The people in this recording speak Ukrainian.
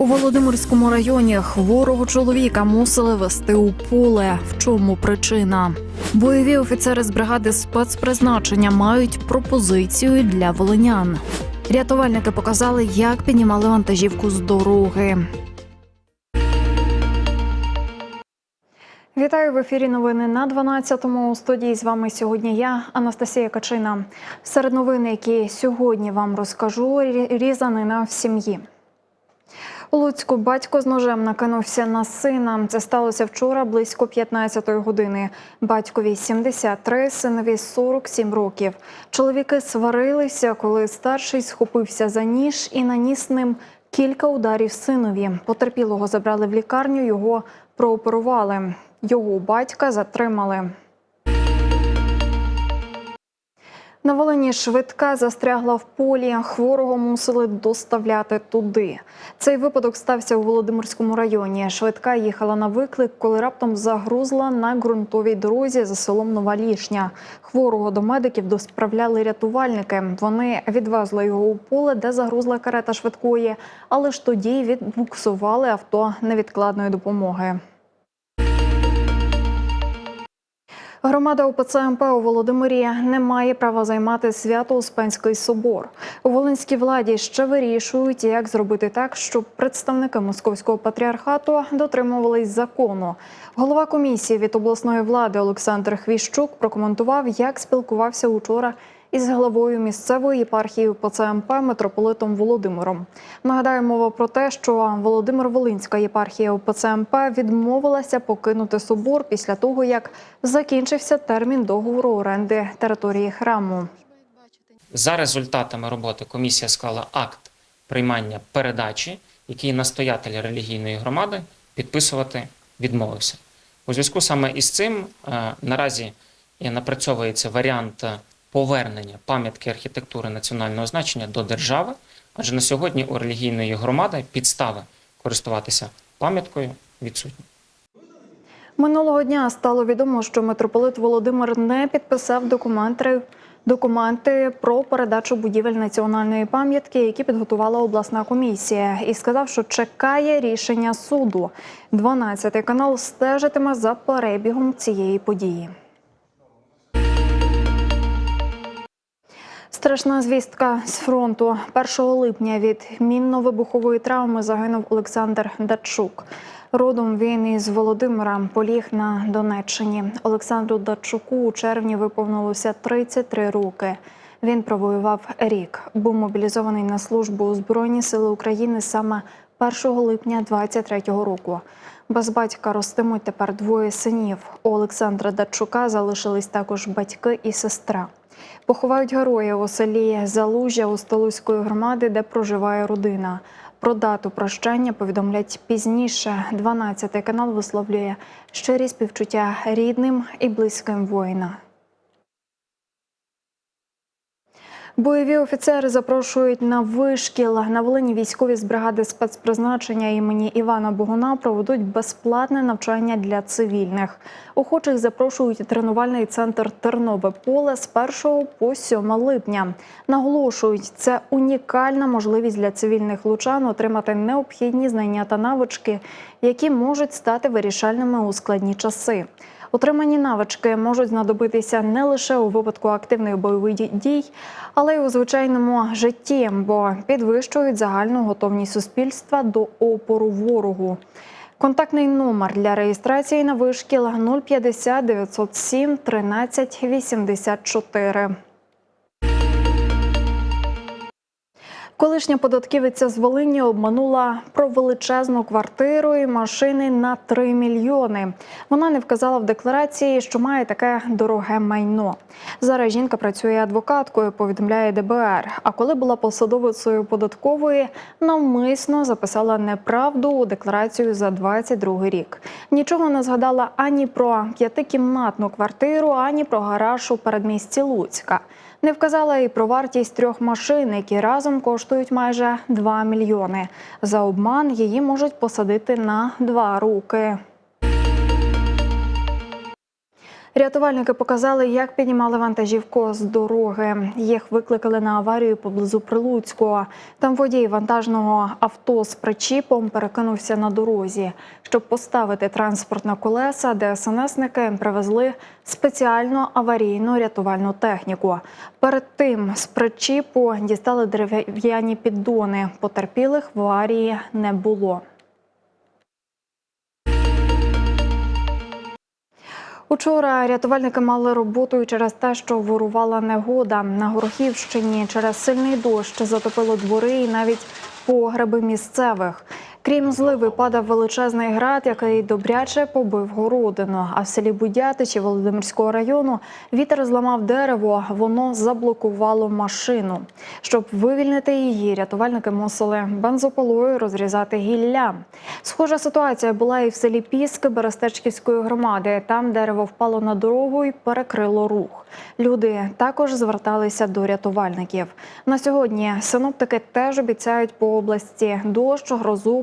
У Володимирському районі хворого чоловіка мусили вести у поле. В чому причина? Бойові офіцери з бригади спецпризначення мають пропозицію для волинян. Рятувальники показали, як піднімали вантажівку з дороги. Вітаю в ефірі. Новини на 12-му. У студії з вами сьогодні я, Анастасія Качина. Серед новин, які сьогодні вам розкажу, різанина в сім'ї. У Луцьку батько з ножем накинувся на сина. Це сталося вчора близько 15-ї години. Батькові 73, синові 47 років. Чоловіки сварилися, коли старший схопився за ніж і наніс ним кілька ударів синові. Потерпілого забрали в лікарню, його прооперували. Його батька затримали. На Волині швидка застрягла в полі. Хворого мусили доставляти туди. Цей випадок стався у Володимирському районі. Швидка їхала на виклик, коли раптом загрузла на ґрунтовій дорозі за селом Нова Лішня. Хворого до медиків досправляли рятувальники. Вони відвезли його у поле, де загрузла карета швидкої, але ж тоді відбуксували авто невідкладної допомоги. Громада УПЦ МП у Володимирі не має права займати Свято-Успенський собор. У волинській владі ще вирішують, як зробити так, щоб представники московського патріархату дотримувались закону. Голова комісії від обласної влади Олександр Хвіщук прокоментував, як спілкувався учора із главою місцевої єпархії УПЦ МП митрополитом Володимиром. Нагадаю, мова про те, що Володимир-Волинська єпархія УПЦ МП відмовилася покинути собор після того, як закінчився термін договору оренди території храму. За результатами роботи комісія склала акт приймання передачі, який настоятель релігійної громади підписувати відмовився. У зв'язку саме із цим е, наразі напрацьовується варіант е, повернення пам'ятки архітектури національного значення до держави, адже на сьогодні у релігійної громади підстави користуватися пам'яткою відсутні. Минулого дня стало відомо, що митрополит Володимир не підписав документи. Документи про передачу будівель національної пам'ятки, які підготувала обласна комісія, і сказав, що чекає рішення суду. 12 канал стежитиме за перебігом цієї події. Страшна звістка з фронту. 1 липня від мінно-вибухової травми загинув Олександр Дачук. Родом він із Володимира поліг на Донеччині. Олександру Дачуку у червні виповнилося 33 роки. Він провоював рік. Був мобілізований на службу у Збройні Сили України саме 1 липня 23-го року. Без батька ростимуть тепер двоє синів. У Олександра Дачука залишились також батьки і сестра. Поховають героя у селі Залужя у Столузької громади, де проживає родина. Про дату прощання повідомлять пізніше. 12 канал висловлює щирі співчуття рідним і близьким воїна. Бойові офіцери запрошують на вишкіл. На Волині військові з бригади спецпризначення імені Івана Богуна проведуть безплатне навчання для цивільних. Охочих запрошують тренувальний центр Тернове поле з 1 по 7 липня. Наголошують, це унікальна можливість для цивільних лучан отримати необхідні знання та навички, які можуть стати вирішальними у складні часи. Отримані навички можуть знадобитися не лише у випадку активних бойових дій, але й у звичайному житті, бо підвищують загальну готовність суспільства до опору ворогу. Контактний номер для реєстрації на вишкіл 050 907 13 84. Колишня податківиця з Волині обманула про величезну квартиру і машини на 3 мільйони. Вона не вказала в декларації, що має таке дороге майно. Зараз жінка працює адвокаткою, повідомляє ДБР. А коли була посадовицею податкової, навмисно записала неправду у декларацію за 22 рік. Нічого не згадала ані про п'ятикімнатну квартиру, ані про гараж у передмісті Луцька. Не вказала і про вартість трьох машин, які разом коштують майже 2 мільйони. За обман її можуть посадити на два роки. Рятувальники показали, як піднімали вантажівку з дороги. Їх викликали на аварію поблизу Прилуцького. Там водій вантажного авто з причіпом перекинувся на дорозі. Щоб поставити транспорт на колеса, ДСНСники привезли спеціальну аварійну рятувальну техніку. Перед тим з причіпу дістали дерев'яні піддони. Потерпілих в аварії не було. Учора рятувальники мали роботу через те, що ворувала негода. На Горохівщині через сильний дощ затопило двори і навіть погреби місцевих. Крім зливи, падав величезний град, який добряче побив городину. А в селі Будятичі Володимирського району вітер зламав дерево, воно заблокувало машину. Щоб вивільнити її, рятувальники мусили бензопилою розрізати гілля. Схожа ситуація була і в селі Піски Берестечківської громади. Там дерево впало на дорогу і перекрило рух. Люди також зверталися до рятувальників. На сьогодні синоптики теж обіцяють по області дощ, грозу,